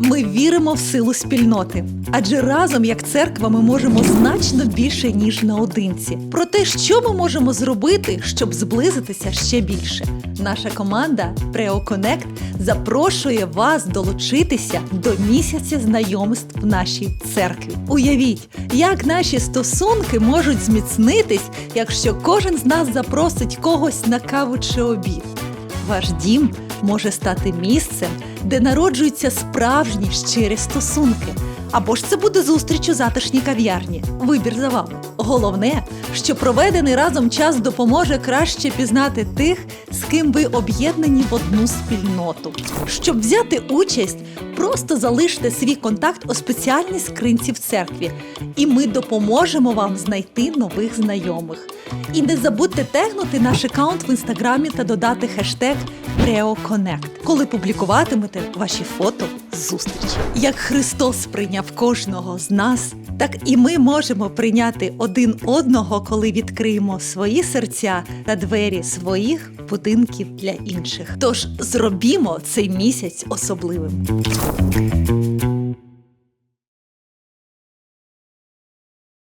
Ми віримо в силу спільноти, адже разом, як церква, ми можемо значно більше ніж наодинці. Про те, що ми можемо зробити, щоб зблизитися ще більше. Наша команда Preo Connect запрошує вас долучитися до місяця знайомств в нашій церкві. Уявіть, як наші стосунки можуть зміцнитись, якщо кожен з нас запросить когось на каву чи обід. Ваш дім може стати місцем, де народжуються справжні щирі стосунки. Або ж це буде зустріч у затишній кав'ярні. Вибір за вами. Головне, що проведений разом час допоможе краще пізнати тих, з ким ви об'єднані в одну спільноту. Щоб взяти участь, просто залиште свій контакт у спеціальній скринці в церкві, і ми допоможемо вам знайти нових знайомих. І не забудьте тегнути наш аккаунт в інстаграмі та додати хештег PreoConnect, коли публікуватимете ваші фото зустрічі. Як Христос прийняв кожного з нас, так і ми можемо прийняти один одного, коли відкриємо свої серця та двері своїх будинків для інших. Тож зробімо цей місяць особливим. Thank you.